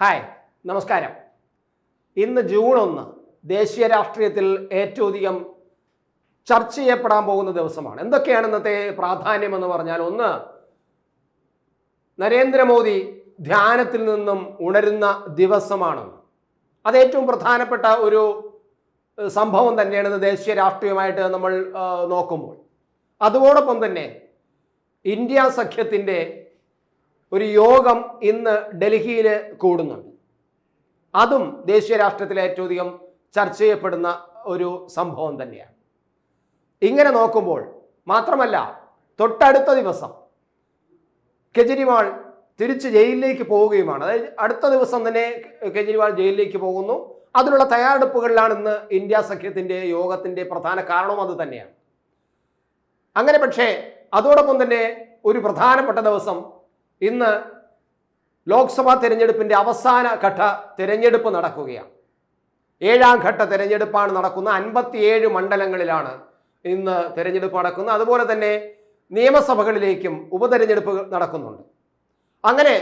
Hi നമസ്കാരം. ഇന്ന് June ഒന്ന് ദേശീയ രാഷ്ട്രീയത്തിൽ ഏറ്റവും അധികം ചർച്ച ചെയ്യപ്പെടാൻ പോകുന്ന ദിവസമാണ്. എന്തൊക്കെയാണ് ഇന്നത്തെ പ്രാധാന്യം എന്ന് പറഞ്ഞാൽ ഒന്ന് നരേന്ദ്രമോദി ധ്യാനത്തിൽ നിന്നും ഉണരുന്ന ദിവസമാണ്. അത് ഏറ്റവും പ്രധാനപ്പെട്ട ഒരു സംഭവം തന്നെയാണ് ദേശീയ രാഷ്ട്രീയമായിട്ട് നമ്മൾ നോക്കുമ്പോൾ. അതോടൊപ്പം തന്നെ ഇന്ത്യ സഖ്യത്തിന്റെ ഒരു യോഗം ഇന്ന് ഡൽഹിയിൽ കൂടുന്നുണ്ട്. അതും ദേശീയ രാഷ്ട്രത്തിലെ ഏറ്റവും അധികം ചർച്ച ചെയ്യപ്പെടുന്ന ഒരു സംഭവം തന്നെയാണ്. ഇങ്ങനെ നോക്കുമ്പോൾ മാത്രമല്ല തൊട്ടടുത്ത ദിവസം കെജ്രിവാൾ തിരിച്ച് ജയിലിലേക്ക് പോവുകയുമാണ്. അതായത് അടുത്ത ദിവസം തന്നെ കെജ്രിവാൾ ജയിലിലേക്ക് പോകുന്നു. അതിനുള്ള തയ്യാറെടുപ്പുകളിലാണ് ഇന്ന് ഇന്ത്യ സഖ്യത്തിന്റെ യോഗത്തിന്റെ പ്രധാന കാരണവും അത് തന്നെയാണ്. അങ്ങനെ പക്ഷേ അതോടൊപ്പം തന്നെ ഒരു പ്രധാനപ്പെട്ട ദിവസം ഇന്ന് ലോക്സഭാ തിരഞ്ഞെടുപ്പിന്റെ അവസാന ഘട്ട തിരഞ്ഞെടുപ്പ് നടക്കുകയാണ്. ഏഴാം ഘട്ട തിരഞ്ഞെടുപ്പാണ് നടക്കുന്ന അൻപത്തിയേഴ് മണ്ഡലങ്ങളിലാണ് ഇന്ന് തിരഞ്ഞെടുപ്പ് നടക്കുന്നത്. അതുപോലെ തന്നെ നിയമസഭകളിലേക്കും ഉപതെരഞ്ഞെടുപ്പ് നടക്കുന്നുണ്ട്. അങ്ങനെ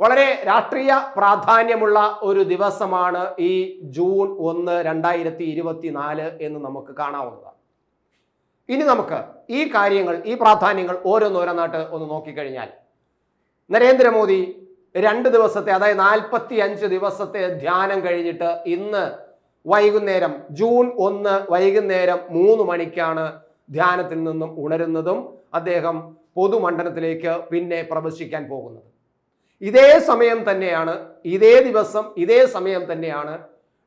വളരെ രാഷ്ട്രീയ പ്രാധാന്യമുള്ള ഒരു ദിവസമാണ് ഈ ജൂൺ ഒന്ന് രണ്ടായിരത്തി ഇരുപത്തി നാല് എന്ന് നമുക്ക് കാണാവുന്നതാണ്. ഇനി നമുക്ക് ഈ കാര്യങ്ങൾ ഈ പ്രാധാന്യങ്ങൾ ഓരോന്നോരോന്നായിട്ട് ഒന്ന് നോക്കിക്കഴിഞ്ഞാൽ നരേന്ദ്രമോദി രണ്ട് ദിവസത്തെ അതായത് നാൽപ്പത്തി അഞ്ച് ദിവസത്തെ ധ്യാനം കഴിഞ്ഞിട്ട് ഇന്ന് വൈകുന്നേരം ജൂൺ ഒന്ന് വൈകുന്നേരം മൂന്ന് മണിക്കാണ് ധ്യാനത്തിൽ നിന്നും ഉണരുന്നതും അദ്ദേഹം പൊതുമണ്ഡലത്തിലേക്ക് പിന്നെ പ്രവേശിക്കാൻ പോകുന്നത്. ഇതേ സമയം തന്നെയാണ് ഇതേ ദിവസം ഇതേ സമയം തന്നെയാണ്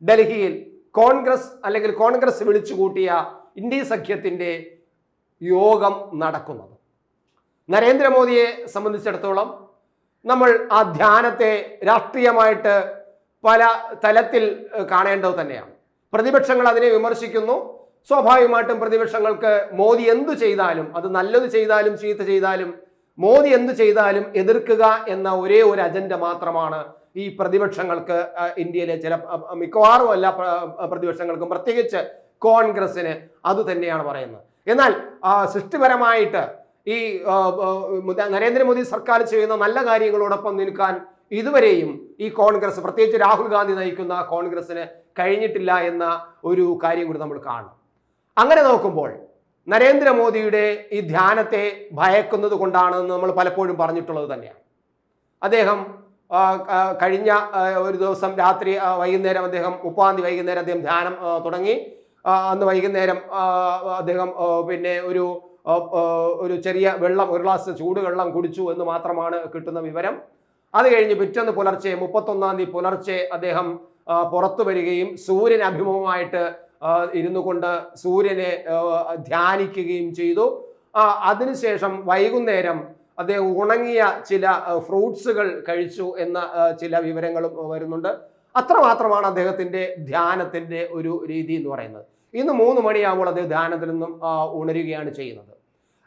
ഡൽഹിയിൽ കോൺഗ്രസ് അല്ലെങ്കിൽ കോൺഗ്രസ് വിളിച്ചുകൂട്ടിയ ഇന്ത്യ സഖ്യത്തിന്റെ യോഗം നടക്കുന്നത്. നരേന്ദ്രമോദിയെ സംബന്ധിച്ചിടത്തോളം നമ്മൾ ആ ധ്യാനത്തെ രാഷ്ട്രീയമായിട്ട് പല തലത്തിൽ കാണേണ്ടത് തന്നെയാണ്. പ്രതിപക്ഷങ്ങൾ അതിനെ വിമർശിക്കുന്നു. സ്വാഭാവികമായിട്ടും പ്രതിപക്ഷങ്ങൾക്ക് മോദി എന്തു ചെയ്താലും അത് നല്ലത് ചെയ്താലും ചീത്ത ചെയ്താലും മോദി എന്തു ചെയ്താലും എതിർക്കുക എന്ന ഒരേ ഒരു അജണ്ട മാത്രമാണ് ഈ പ്രതിപക്ഷങ്ങൾക്ക് ഇന്ത്യയിലെ ചില മിക്കവാറും എല്ലാ പ്രതിപക്ഷങ്ങൾക്കും പ്രത്യേകിച്ച് കോൺഗ്രസിന് അത് തന്നെയാണ് പറയുന്നത്. എന്നാൽ സൃഷ്ടിപരമായിട്ട് ഈ നരേന്ദ്രമോദി സർക്കാർ ചെയ്യുന്ന നല്ല കാര്യങ്ങളോടൊപ്പം നിൽക്കാൻ ഇതുവരെയും ഈ കോൺഗ്രസ് പ്രത്യേകിച്ച് രാഹുൽ ഗാന്ധി നയിക്കുന്ന കോൺഗ്രസിന് കഴിഞ്ഞിട്ടില്ല എന്ന ഒരു കാര്യം കൂടി നമ്മൾ കാണണം. അങ്ങനെ നോക്കുമ്പോൾ നരേന്ദ്രമോദിയുടെ ഈ ധ്യാനത്തെ ഭയക്കുന്നത് കൊണ്ടാണെന്ന് നമ്മൾ പലപ്പോഴും പറഞ്ഞിട്ടുള്ളത് തന്നെയാണ്. അദ്ദേഹം കഴിഞ്ഞ ഒരു ദിവസം രാത്രി വൈകുന്നേരം അദ്ദേഹം മുപ്പാം തീയതി വൈകുന്നേരം അദ്ദേഹം ധ്യാനം തുടങ്ങി. അന്ന് വൈകുന്നേരം അദ്ദേഹം പിന്നെ ഒരു ഒരു ചെറിയ വെള്ളം ഒരു ഗ്ലാസ് ചൂടുവെള്ളം കുടിച്ചു എന്ന് മാത്രമാണ് കിട്ടുന്ന വിവരം. അത് കഴിഞ്ഞ് പിറ്റേന്ന് പുലർച്ചെ മുപ്പത്തൊന്നാം തീയതി പുലർച്ചെ അദ്ദേഹം പുറത്തു വരികയും സൂര്യൻ അഭിമുഖമായിട്ട് ഇരുന്നു കൊണ്ട് സൂര്യനെ ധ്യാനിക്കുകയും ചെയ്തു. അതിനുശേഷം വൈകുന്നേരം അദ്ദേഹം ഉണങ്ങിയ ചില ഫ്രൂട്ട്സുകൾ കഴിച്ചു എന്ന ചില വിവരങ്ങളും വരുന്നുണ്ട്. അത്രമാത്രമാണ് അദ്ദേഹത്തിന്റെ ധ്യാനത്തിന്റെ ഒരു രീതി എന്ന് പറയുന്നത്. ഇന്ന് മൂന്ന് മണിയാകുമ്പോൾ അദ്ദേഹം ധ്യാനത്തിൽ നിന്നും ഉണരുകയാണ് ചെയ്യുന്നത്.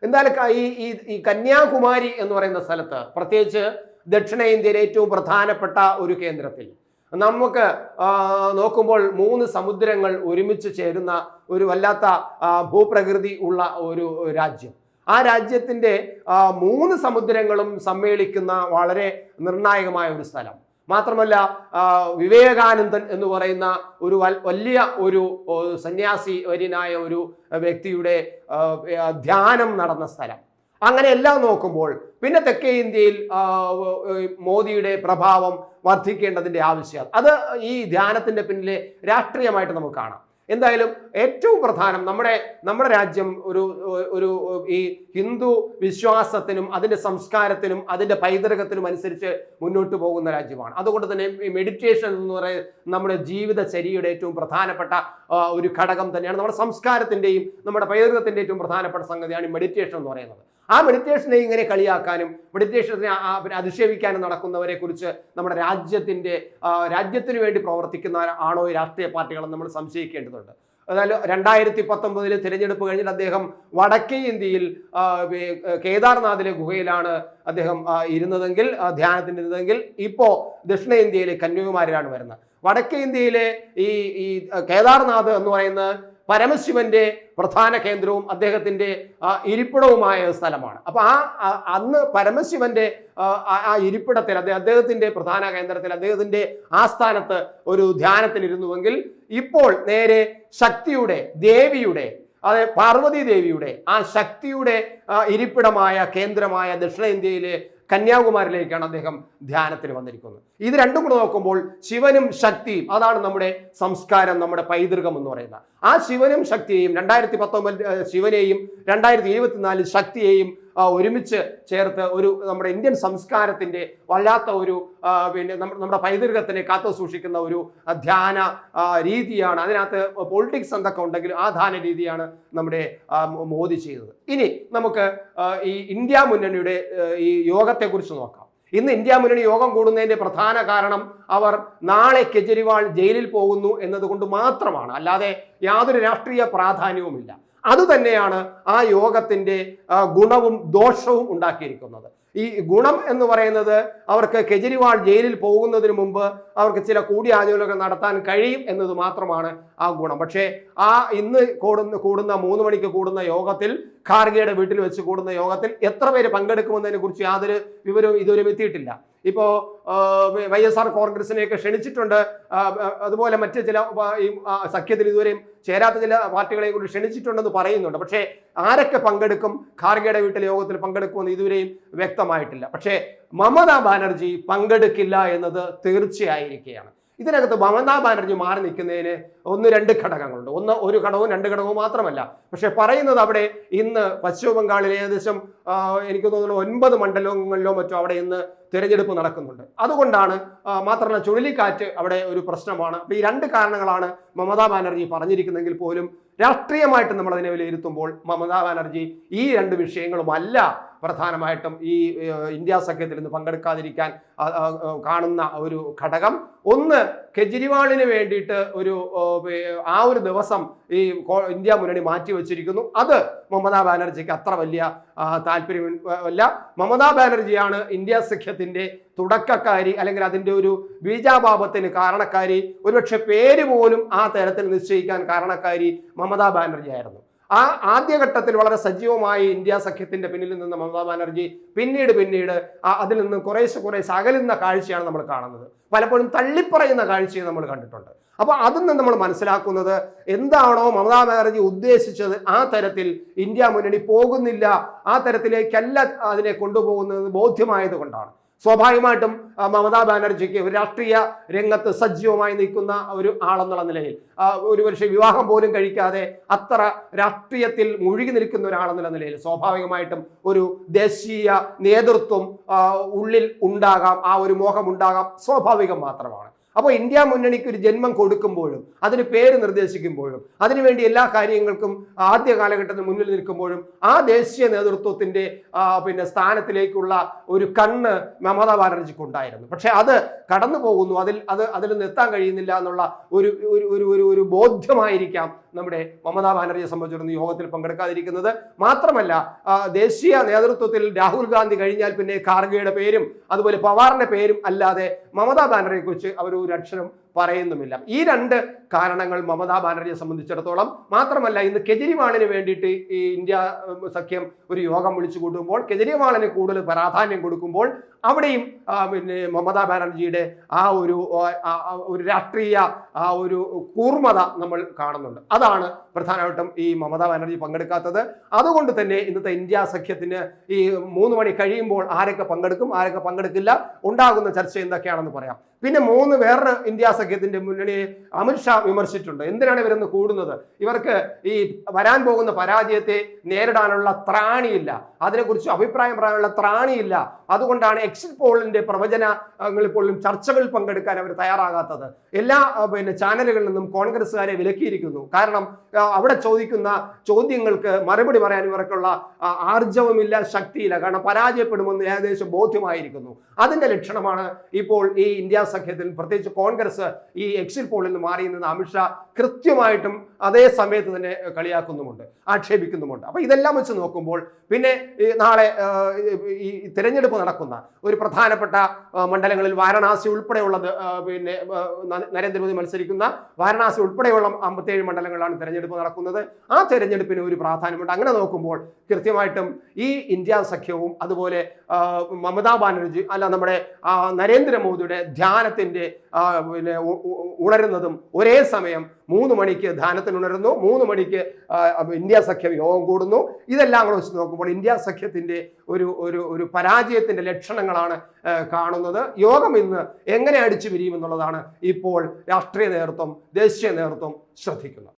എന്തായാലും ഈ ഈ ഈ കന്യാകുമാരി എന്ന് പറയുന്ന സ്ഥലത്ത് പ്രത്യേകിച്ച് ദക്ഷിണേന്ത്യയിലെ ഏറ്റവും പ്രധാനപ്പെട്ട ഒരു കേന്ദ്രത്തിൽ നമുക്ക് നോക്കുമ്പോൾ മൂന്ന് സമുദ്രങ്ങൾ ഒരുമിച്ച് ചേരുന്ന ഒരു വല്ലാത്ത ഭൂപ്രകൃതി ഉള്ള ഒരു രാജ്യം. ആ രാജ്യത്തിന്റെ മൂന്ന് സമുദ്രങ്ങളും സമ്മേളിക്കുന്ന വളരെ നിർണായകമായ ഒരു സ്ഥലം. മാത്രമല്ല വിവേകാനന്ദൻ എന്ന് പറയുന്ന ഒരു വലിയ ഒരു സന്യാസി വര്യനായ ഒരു വ്യക്തിയുടെ ധ്യാനം നടന്ന സ്ഥലം. അങ്ങനെ എല്ലാം നോക്കുമ്പോൾ പിന്നെ തെക്കേ ഇന്ത്യയിൽ മോദിയുടെ പ്രഭാവം വർദ്ധിക്കേണ്ടതിന്റെ ആവശ്യം. അത് ഈ ധ്യാനത്തിന്റെ പിന്നിലെ രാഷ്ട്രീയമായിട്ട് നമുക്ക് കാണാം. എന്തായാലും ഏറ്റവും പ്രധാനം നമ്മുടെ നമ്മുടെ രാജ്യം ഒരു ഒരു ഈ ഹിന്ദു വിശ്വാസത്തിനും അതിന്റെ സംസ്കാരത്തിനും അതിന്റെ പൈതൃകത്തിനും അനുസരിച്ച് മുന്നോട്ട് പോകുന്ന രാജ്യമാണ്. അതുകൊണ്ട് തന്നെ ഈ മെഡിറ്റേഷൻ എന്ന് പറയുന്നത് നമ്മുടെ ജീവിതചര്യയുടെ ഏറ്റവും പ്രധാനപ്പെട്ട ഒരു ഘടകം തന്നെയാണ് നമ്മുടെ സംസ്കാരത്തിന്റെയും നമ്മുടെ പൈതൃകത്തിന്റെ ഏറ്റവും പ്രധാനപ്പെട്ട സംഗതിയാണ് ഈ മെഡിറ്റേഷൻ എന്ന് പറയുന്നത്. ആ മെഡിറ്റേഷനെ ഇങ്ങനെ കളിയാക്കാനും മെഡിറ്റേഷനെ അധിക്ഷേപിക്കാനും നടക്കുന്നവരെ കുറിച്ച് നമ്മുടെ രാജ്യത്തിന്റെ രാജ്യത്തിന് വേണ്ടി പ്രവർത്തിക്കുന്ന ആണോ ഈ രാഷ്ട്രീയ പാർട്ടികളെന്ന് നമ്മൾ സംശയിക്കേണ്ടതുണ്ട്. അതായത് രണ്ടായിരത്തി പത്തൊമ്പതിൽ തിരഞ്ഞെടുപ്പ് കഴിഞ്ഞിട്ട് അദ്ദേഹം വടക്കേ ഇന്ത്യയിൽ കേദാർനാഥിലെ ഗുഹയിലാണ് അദ്ദേഹം ഇരുന്നതെങ്കിൽ ധ്യാനത്തിന് ഇരുന്നതെങ്കിൽ ഇപ്പോൾ ദക്ഷിണേന്ത്യയിലെ കന്യാകുമാരിലാണ് വരുന്നത്. വടക്കേ ഇന്ത്യയിലെ ഈ ഈ കേദാർനാഥ് എന്ന് പറയുന്ന പരമശിവന്റെ പ്രധാന കേന്ദ്രവും അദ്ദേഹത്തിന്റെ ഇരിപ്പിടവുമായ സ്ഥലമാണ്. അപ്പൊ ആ അന്ന് പരമശിവന്റെ ആ ഇരിപ്പിടത്തിൽ അദ്ദേഹം അദ്ദേഹത്തിന്റെ പ്രധാന കേന്ദ്രത്തിൽ അദ്ദേഹത്തിന്റെ ആസ്ഥാനത്ത് ഒരു ധ്യാനത്തിലിരുന്നുവെങ്കിൽ ഇപ്പോൾ നേരെ ശക്തിയുടെ ദേവിയുടെ അതെ പാർവതി ദേവിയുടെ ആ ശക്തിയുടെ ഇരിപ്പിടമായ കേന്ദ്രമായ ദക്ഷിണേന്ത്യയിലെ കന്യാകുമാരിലേക്കാണ് അദ്ദേഹം ധ്യാനത്തിന് വന്നിരിക്കുന്നത്. ഇത് രണ്ടും കൂടെ നോക്കുമ്പോൾ ശിവനും ശക്തിയും അതാണ് നമ്മുടെ സംസ്കാരം നമ്മുടെ പൈതൃകം എന്ന് പറയുന്നത്. ആ ശിവനും ശക്തിയെയും രണ്ടായിരത്തി പത്തൊമ്പത് ശിവനെയും രണ്ടായിരത്തി ഇരുപത്തിനാലിൽ ശക്തിയെയും ഒരുമിച്ച് ചേർത്ത് ഒരു നമ്മുടെ ഇന്ത്യൻ സംസ്കാരത്തിന്റെ വല്ലാത്ത ഒരു പിന്നെ നമ്മുടെ പൈതൃകത്തിനെ കാത്തു സൂക്ഷിക്കുന്ന ഒരു ധ്യാന രീതിയാണ്. അതിനകത്ത് പൊളിറ്റിക്സ് എന്തൊക്കെ ഉണ്ടെങ്കിലും ആ ധ്യാന രീതിയാണ് നമ്മുടെ മോദി ചെയ്തത്. ഇനി നമുക്ക് ഈ ഇന്ത്യ മുന്നണിയുടെ ഈ യോഗത്തെക്കുറിച്ച് നോക്കാം. ഇന്ന് ഇന്ത്യ മുന്നണി യോഗം കൂടുന്നതിന്റെ പ്രധാന കാരണം അവർ നാളെ കെജ്രിവാൾ ജയിലിൽ പോകുന്നു എന്നതുകൊണ്ട് മാത്രമാണ്. അല്ലാതെ യാതൊരു രാഷ്ട്രീയ പ്രാധാന്യവുമില്ല. അതുതന്നെയാണ് ആ യോഗത്തിന്റെ ഗുണവും ദോഷവും ഉണ്ടാക്കിയിരിക്കുന്നത്. ഈ ഗുണം എന്ന് പറയുന്നത് അവർക്ക് കെജ്രിവാൾ ജയിലിൽ പോകുന്നതിന് മുമ്പ് അവർക്ക് ചില കൂടിയാലോചനകൾ നടത്താൻ കഴിയും എന്നത് മാത്രമാണ് ആ ഗുണം. പക്ഷേ ആ ഇന്ന് കൂടുന്ന കൂടുന്ന മൂന്ന് മണിക്ക് കൂടുന്ന യോഗത്തിൽ ഖാർഗെയുടെ വീട്ടിൽ വെച്ച് കൂടുന്ന യോഗത്തിൽ എത്ര പേര് പങ്കെടുക്കുമെന്നതിനെ കുറിച്ച് യാതൊരു വിവരവും ഇതുവരെ എത്തിയിട്ടില്ല. ഇപ്പോൾ വൈ എസ് ആർ കോൺഗ്രസിനെയൊക്കെ ക്ഷണിച്ചിട്ടുണ്ട്. അതുപോലെ മറ്റ് ചില ഈ സഖ്യത്തിൽ ഇതുവരെയും ചേരാത്ത ചില പാർട്ടികളെയും കൂടി ക്ഷണിച്ചിട്ടുണ്ടെന്ന് പറയുന്നുണ്ട്. പക്ഷേ ആരൊക്കെ പങ്കെടുക്കും? ഖാർഗെയുടെ വീട്ടിലെ യോഗത്തിൽ പങ്കെടുക്കുമെന്ന് ഇതുവരെയും വ്യക്തമായിട്ടില്ല. പക്ഷേ മമതാ ബാനർജി പങ്കെടുക്കില്ല എന്നത് തീർച്ചയായിരിക്കുകയാണ്. ഇതിനകത്ത് മമതാ ബാനർജി മാറി നിൽക്കുന്നതിന് ഒന്ന് രണ്ട് ഘടകങ്ങളുണ്ട്. ഒന്ന് ഒരു ഘടകവും രണ്ട് ഘടകവും മാത്രമല്ല. പക്ഷെ പറയുന്നത് അവിടെ ഇന്ന് പശ്ചിമ ബംഗാളിൽ ഏകദേശം എനിക്ക് തോന്നുന്നു ഒൻപത് മണ്ഡലങ്ങളിലോ മറ്റോ അവിടെ ഇന്ന് തിരഞ്ഞെടുപ്പ് നടക്കുന്നുണ്ട്. അതുകൊണ്ടാണ് മാത്രമല്ല ചുഴലിക്കാറ്റ് അവിടെ ഒരു പ്രശ്നമാണ്. അപ്പോൾ ഈ രണ്ട് കാരണങ്ങളാണ് മമതാ ബാനർജി പറഞ്ഞിരിക്കുന്നെങ്കിൽ പോലും രാഷ്ട്രീയമായിട്ട് നമ്മൾ അതിനെ വിലയിരുത്തുമ്പോൾ മമതാ ബാനർജി ഈ രണ്ട് വിഷയങ്ങളുമല്ല പ്രധാനമായിട്ടും ഈ ഇന്ത്യ സഖ്യത്തിൽ നിന്ന് പങ്കെടുക്കാതിരിക്കാൻ കാണുന്ന ഒരു ഘടകം. ഒന്ന് കെജ്രിവാളിന് വേണ്ടിയിട്ട് ഒരു ആ ഒരു ദിവസം ഈ ഇന്ത്യ മുന്നണി മാറ്റി വെച്ചിരിക്കുന്നു. അത് മമതാ ബാനർജിക്ക് അത്ര വലിയ ആ, താല്പര്യം അല്ല. മമതാ ബാനർജിയാണ് ഇന്ത്യ സഖ്യത്തിന്റെ തുടക്കക്കാരി അല്ലെങ്കിൽ അതിന്റെ ഒരു ബീജാപാപത്തിന് കാരണക്കാരി. ഒരുപക്ഷെ പേര് പോലും ആ തരത്തിൽ നിശ്ചയിക്കാൻ കാരണക്കാരി മമതാ ബാനർജി ആയിരുന്നു. ആ ആദ്യഘട്ടത്തിൽ വളരെ സജീവമായി ഇന്ത്യ സഖ്യത്തിന്റെ പിന്നിൽ നിന്ന് മമതാ ബാനർജി പിന്നീട് പിന്നീട് അതിൽ നിന്ന് കുറേശ്ശെ കുറേശ്ശെ അകലുന്ന കാഴ്ചയാണ് നമ്മൾ കാണുന്നത്. പലപ്പോഴും തള്ളിപ്പറയുന്ന കാഴ്ചയും നമ്മൾ കണ്ടിട്ടുണ്ട്. അപ്പോൾ അതിൽ നിന്ന് നമ്മൾ മനസ്സിലാക്കുന്നത് എന്താണോ മമതാ ബാനർജി ഉദ്ദേശിച്ചത് ആ തരത്തിൽ ഇന്ത്യ മുന്നണി പോകുന്നില്ല. ആ തരത്തിലേക്കല്ല അതിനെ കൊണ്ടുപോകുന്നത് ബോധ്യമായത് കൊണ്ടാണ്. സ്വാഭാവികമായിട്ടും മമതാ ബാനർജിക്ക് ഒരു രാഷ്ട്രീയ രംഗത്ത് സജീവമായി നിൽക്കുന്ന ഒരു ആളെന്നുള്ള നിലയിൽ ഒരു പക്ഷേ വിവാഹം പോലും കഴിക്കാതെ അത്ര രാഷ്ട്രീയത്തിൽ മുഴുകി നിൽക്കുന്ന ഒരാളെന്നുള്ള നിലയിൽ സ്വാഭാവികമായിട്ടും ഒരു ദേശീയ നേതൃത്വം ഉള്ളിൽ ഉണ്ടാകാം ആ ഒരു മോഹം ഉണ്ടാകാം സ്വാഭാവികം മാത്രമാണ്. അപ്പോൾ ഇന്ത്യ മുന്നണിക്ക് ഒരു ജന്മം കൊടുക്കുമ്പോഴും അതിന് പേര് നിർദ്ദേശിക്കുമ്പോഴും അതിനുവേണ്ടി എല്ലാ കാര്യങ്ങൾക്കും ആദ്യ കാലഘട്ടത്തിൽ മുന്നിൽ നിൽക്കുമ്പോഴും ആ ദേശീയ നേതൃത്വത്തിന്റെ പിന്നെ സ്ഥാനത്തിലേക്കുള്ള ഒരു കണ്ണ് മമതാ ബാനർജിക്ക് ഉണ്ടായിരുന്നു. പക്ഷെ അത് കടന്നു പോകുന്നു. അതിൽ അത് അതിൽ നിന്ന് എത്താൻ കഴിയുന്നില്ല എന്നുള്ള ഒരു ഒരു ഒരു ഒരു ബോധ്യമായിരിക്കാം നമ്മുടെ മമതാ ബാനർജിയെ സംബന്ധിച്ചിടത്തോളം യോഗത്തിൽ പങ്കെടുക്കാതിരിക്കുന്നത്. മാത്രമല്ല ദേശീയ നേതൃത്വത്തിൽ രാഹുൽ ഗാന്ധി കഴിഞ്ഞാൽ പിന്നെ ഖാർഗെയുടെ പേരും അതുപോലെ പവാറിന്റെ പേരും അല്ലാതെ മമതാ ബാനർജിയെ കുറിച്ച് അവർ ഒരു അക്ഷരം പറയുന്നുമില്ല. ഈ രണ്ട് കാരണങ്ങൾ മമതാ ബാനർജിയെ സംബന്ധിച്ചിടത്തോളം മാത്രമല്ല ഇന്ന് കെജ്രിവാളിന് വേണ്ടിയിട്ട് ഈ ഇന്ത്യ സഖ്യം ഒരു യോഗം വിളിച്ചു കൂട്ടുമ്പോൾ കെജ്രിവാളിന് കൂടുതൽ പ്രാധാന്യം കൊടുക്കുമ്പോൾ അവിടെയും പിന്നെ മമതാ ബാനർജിയുടെ ആ ഒരു ഒരു രാഷ്ട്രീയ ആ ഒരു കൂർമ്മത നമ്മൾ കാണുന്നുണ്ട്. അതാണ് പ്രധാനമായിട്ടും ഈ മമതാ ബാനർജി പങ്കെടുക്കാത്തത്. അതുകൊണ്ട് തന്നെ ഇന്നത്തെ ഇന്ത്യ സഖ്യത്തിന് ഈ മൂന്ന് മണി കഴിയുമ്പോൾ ആരൊക്കെ പങ്കെടുക്കും ആരൊക്കെ പങ്കെടുക്കില്ല ഉണ്ടാകുന്ന ചർച്ച എന്തൊക്കെയാണെന്ന് പറയാം. പിന്നെ മൂന്ന് വേറൊരു ഇന്ത്യ സഖ്യത്തിന്റെ മുന്നണിയെ അമിത്ഷാ വിമർശിച്ചിട്ടുണ്ട്. എന്തിനാണ് ഇവരൊന്ന് കൂടുന്നത്? ഇവർക്ക് ഈ വരാൻ പോകുന്ന പരാജയത്തെ നേരിടാനുള്ള ത്രാണിയില്ല. അതിനെക്കുറിച്ച് അഭിപ്രായം പറയാനുള്ള ത്രാണിയില്ല. അതുകൊണ്ടാണ് എക്സിറ്റ് പോളിന്റെ പ്രവചനങ്ങളിൽ പോലും ചർച്ചകളിൽ പങ്കെടുക്കാൻ അവർ തയ്യാറാകാത്തത്. എല്ലാ പിന്നെ ചാനലുകളിൽ നിന്നും കോൺഗ്രസ്സുകാരെ വിലക്കിയിരിക്കുന്നു. കാരണം അവിടെ ചോദിക്കുന്ന ചോദ്യങ്ങൾക്ക് മറുപടി പറയാൻ ഇവർക്കുള്ള ആർജവമില്ല ശക്തിയില്ല. കാരണം പരാജയപ്പെടുമെന്ന് ഏകദേശം ബോധ്യമായിരിക്കുന്നു. അതിന്റെ ലക്ഷണമാണ് ഇപ്പോൾ ഈ ഇന്ത്യ സഖ്യത്തിൽ പ്രത്യേകിച്ച് കോൺഗ്രസ് ഈ എക്സിറ്റ് പോളിൽ നിന്ന് മാറി നിന്ന് അമിത്ഷാ കൃത്യമായിട്ടും അതേ സമയത്ത് തന്നെ കളിയാക്കുന്നുമുണ്ട് ആക്ഷേപിക്കുന്നുമുണ്ട്. അപ്പോൾ ഇതെല്ലാം വെച്ച് നോക്കുമ്പോൾ പിന്നെ നാളെ ഈ തിരഞ്ഞെടുപ്പ് നടക്കുന്ന ഒരു പ്രധാനപ്പെട്ട മണ്ഡലങ്ങളിൽ വാരണാസി ഉൾപ്പെടെയുള്ളത് പിന്നെ നരേന്ദ്രമോദി മത്സരിക്കുന്ന വാരണാസി ഉൾപ്പെടെയുള്ള അമ്പത്തേഴ് മണ്ഡലങ്ങളിലാണ് തിരഞ്ഞെടുപ്പ് നടക്കുന്നത്. ആ തിരഞ്ഞെടുപ്പിന് ഒരു പ്രാധാന്യമുണ്ട്. അങ്ങനെ നോക്കുമ്പോൾ കൃത്യമായിട്ടും ഈ ഇന്ത്യ സഖ്യവും അതുപോലെ മമതാ ബാനർജി അല്ല നമ്മുടെ നരേന്ദ്രമോദിയുടെ ധ്യാനത്തിന്റെ പിന്നെ ഉണരുന്നതും ഒരേ സമയം മൂന്ന് മണിക്ക് ധ്യാനത്തിന് ഉണരുന്നു മൂന്ന് മണിക്ക് ഇന്ത്യ സഖ്യം യോഗം കൂടുന്നു. ഇതെല്ലാം കൂടെ വെച്ച് നോക്കുമ്പോൾ ഇന്ത്യ സഖ്യത്തിന്റെ ഒരു ഒരു ഒരു പരാജയത്തിന്റെ ലക്ഷണങ്ങളാണ് കാണുന്നത്. യോഗം ഇന്ന് എങ്ങനെ അടിച്ചു പിരിയുമെന്നുള്ളതാണ് ഇപ്പോൾ രാഷ്ട്രീയ നേതൃത്വം ദേശീയ നേതൃത്വം ശ്രദ്ധിക്കുന്നത്.